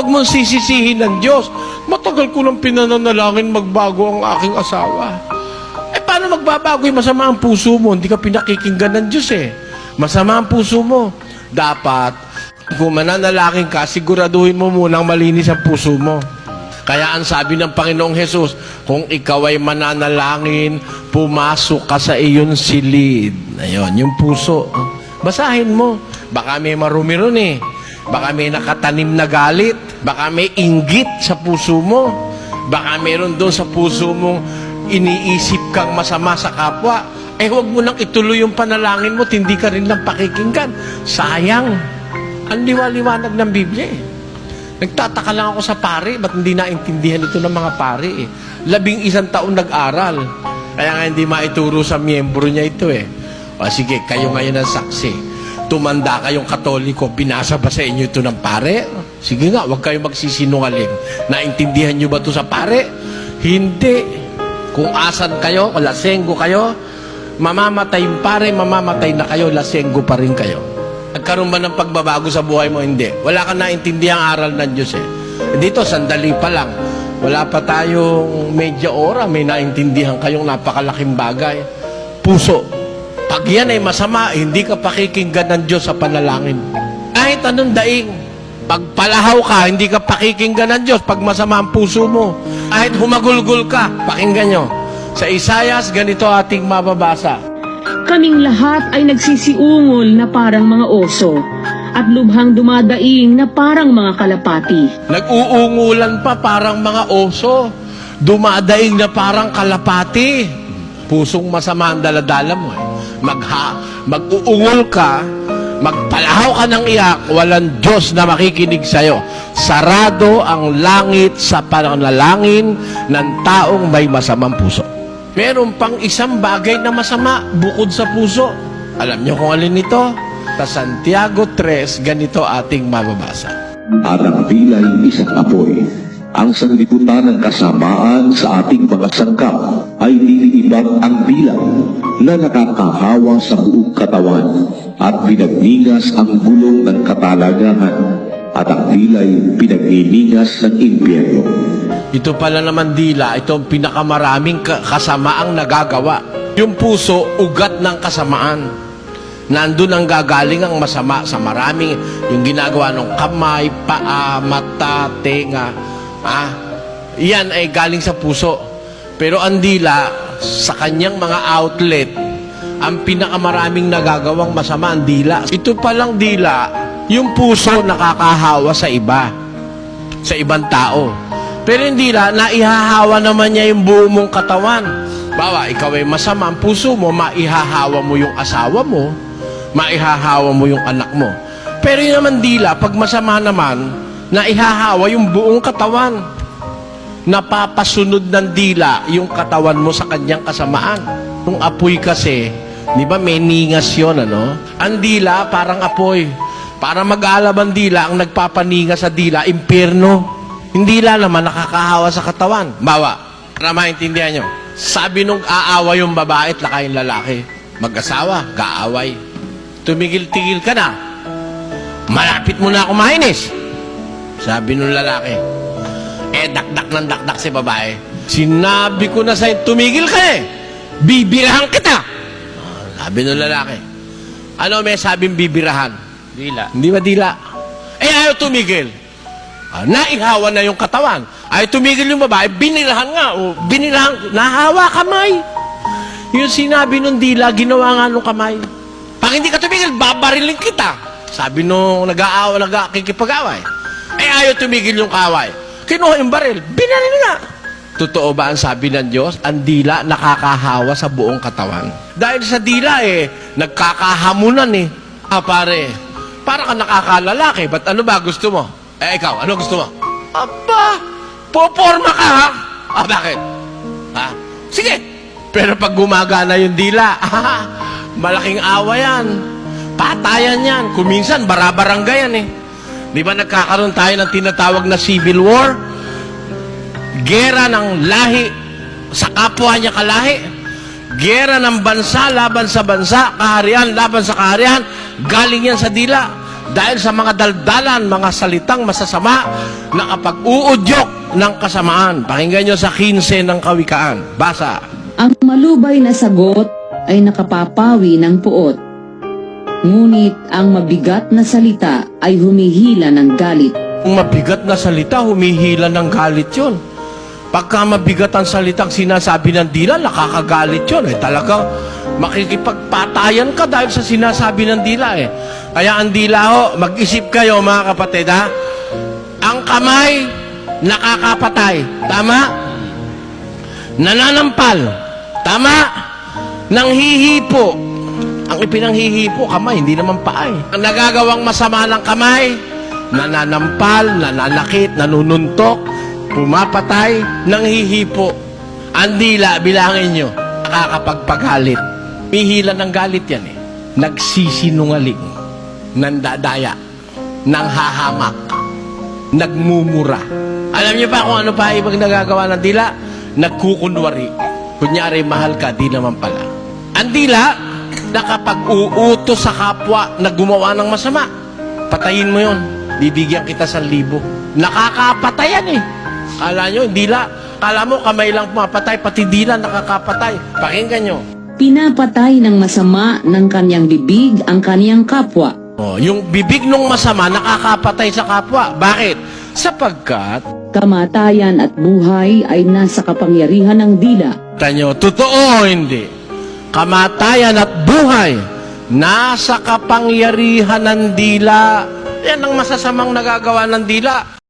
huwag mong sisisihin ng Diyos. Matagal ko nang pinananalangin magbago ang aking asawa. Eh, paano magbabago yung masama ang puso mo? Hindi ka pinakikinggan ng Diyos eh. Masama ang puso mo. Dapat, kung mananalangin ka, siguraduhin mo munang malinis ang puso mo. Kaya ang sabi ng Panginoong Hesus, kung ikaw ay mananalangin, pumasok ka sa iyon silid. Ayun, yung puso. Basahin mo. Baka may marumi ron eh. Baka may nakatanim na galit. Baka may inggit sa puso mo. Baka meron doon sa puso mong iniisip kang masama sa kapwa. Eh, huwag mo nang ituloy yung panalangin mo, hindi ka rin lang pakikinggan. Sayang. Ang liwaliwanag ng Biblia eh. Nagtataka lang ako sa pare, ba't hindi naintindihan ito ng mga pare eh. Labing isang taon nag-aral. Kaya nga hindi maituro sa miyembro niya ito eh. O sige, kayo ngayon ang saksi. Tumanda kayong katoliko, pinasa ba sa inyo ito ng pare? Sige nga, huwag kayong magsisinungaling. Naintindihan niyo ba ito sa pare? Hindi. Kung asan kayo, kung lasenggo kayo, mamamatay yung pare, mamamatay na kayo, lasenggo pa rin kayo. Nagkaroon ba ng pagbabago sa buhay mo? Hindi. Wala ka naintindihang aral ng Diyos eh. Dito, sandali pa lang. Wala pa tayong medya ora, may naintindihan kayong napakalaking bagay. Puso. Pag yan ay masama, hindi ka pakikinggan ng Diyos sa panalangin. Kahit anong daing, pag palahaw ka, hindi ka pakikinggan ng Diyos pag masama ang puso mo. Kahit humagulgul ka, pakinggan nyo. Sa Isayas, ganito ating mababasa. Kaming lahat ay nagsisiungol na parang mga oso at lubhang dumadaing na parang mga kalapati. Nag-uungulan pa parang mga oso. Dumadaing na parang kalapati. Pusong masama ang daladala mo eh. Magha, mag-uungol ka, magpalahaw ka ng iyak, walang Diyos na makikinig sa'yo. Sarado ang langit sa pananalangin ng taong may masamang puso. Meron pang isang bagay na masama bukod sa puso. Alam niyo kung alin ito? Sa Santiago 3, ganito ating mababasa. at ang pilay isang apoy. Ang sanlibutan ng kasamaan sa ating mga na nakakahawa sa buong katawan at binagningas ang gulong ng katalagahan at ang pilay pinagniningas ng impyerno. Ito pala naman dila, ito ang pinakamaraming ka- kasamaang nagagawa. Yung puso, ugat ng kasamaan. Nandun ang gagaling ang masama sa maraming, yung ginagawa ng kamay, paa, mata, tenga. Ah, iyan ay galing sa puso. Pero ang dila, sa kanyang mga outlet, ang pinakamaraming nagagawang masama ang dila. Ito palang dila, yung puso nakakahawa sa iba sa ibang tao. Pero hindi la, naihahawa naman niya yung buo mong katawan. Bawa, ikaw ay masama, ang puso mo, maihahawa mo yung asawa mo, maihahawa mo yung anak mo. Pero yun naman dila, pag masama naman, naihahawa yung buong katawan. Napapasunod ng dila yung katawan mo sa kanyang kasamaan. Yung apoy kasi, di ba may ningas yun, ano? Ang dila, parang apoy. Para mag-aalab ang dila, ang nagpapaninga sa dila, impyerno. Hindi la naman nakakahawa sa katawan. Bawa, para maintindihan nyo. Sabi nung aawa yung babae at laka yung lalaki. Mag-asawa, kaaway. Tumigil-tigil ka na. Malapit mo na ako mainis. Sabi nung lalaki. Eh, dakdak ng dakdak si babae. Sinabi ko na sa'yo, tumigil ka eh. Bibirahan kita. Ah, Sabi nung lalaki. Ano may sabing bibirahan? Dila. Hindi ba dila? Eh, ayaw tumigil. Ah, naihawa na yung katawan. Ayaw tumigil yung babae, binirahan nga. O, binirahan, nahawa kamay. Yung sinabi nung dila, ginawa nga nung kamay. Pag hindi ka tumigil, babariling kita. Sabi nung nag-aawa, nag-akikipag-away. Eh, ayaw tumigil yung kaway. Kinuha yung baril, binaril nga. Totoo ba ang sabi ng Diyos? Ang dila nakakahawa sa buong katawan. Dahil sa dila eh, nagkakahamunan eh. Ah, pare, para ka nakakalalaki. Ba't ano ba gusto mo? Eh, ikaw, ano gusto mo? Aba, poporma ka ha? Ah, bakit? Ha? Sige. Pero pag gumagana yung dila, ah, malaking awa yan. Patayan yan. Kuminsan, barabarangay yan eh. Di ba nagkakaroon tayo ng tinatawag na civil war? Gera ng lahi sa kapwa niya kalahi. Gera ng bansa laban sa bansa, kaharian laban sa kaharian, galing yan sa dila. dahil sa mga daldalan, mga salitang masasama na kapag uudyok ng kasamaan. Pakinggan nyo sa 15 ng kawikaan. Basa. Ang malubay na sagot ay nakapapawi ng puot. Ngunit ang mabigat na salita ay humihila ng galit. Kung mabigat na salita, humihila ng galit yon. Pagka mabigat ang salitang sinasabi ng dila, nakakagalit yun. Eh, talaga, makikipagpatayan ka dahil sa sinasabi ng dila eh. Kaya ang dila ho, mag-isip kayo mga kapatid ha. Ang kamay, nakakapatay. Tama? Nananampal. Tama? Nang hihipo. Ang ipinanghihipo, kamay, hindi naman paa eh. Ang nagagawang masama ng kamay, nananampal, nananakit, nanununtok, pumapatay, nang hihipo. Ang dila, bilangin nyo, nakakapagpagalit. Pihila ng galit yan eh. Nagsisinungaling, nandadaya, nanghahamak, nagmumura. Alam niyo ba kung ano pa ibang nagagawa ng dila? Nagkukunwari. Kunyari, mahal ka, di naman pala. Ang dila, nakapag-uutos sa kapwa na gumawa ng masama. Patayin mo yon. Bibigyan kita sa libo. Nakakapatayan eh. Kala nyo, dila. Kala mo, kamay lang pumapatay, pati dila nakakapatay. Pakinggan nyo. Pinapatay ng masama ng kanyang bibig ang kanyang kapwa. Oh, yung bibig nung masama nakakapatay sa kapwa. Bakit? Sapagkat, Kamatayan at buhay ay nasa kapangyarihan ng dila. tanyo, totoo o hindi? Kamatayan at buhay, nasa kapangyarihan ng dila. Yan ang masasamang nagagawa ng dila.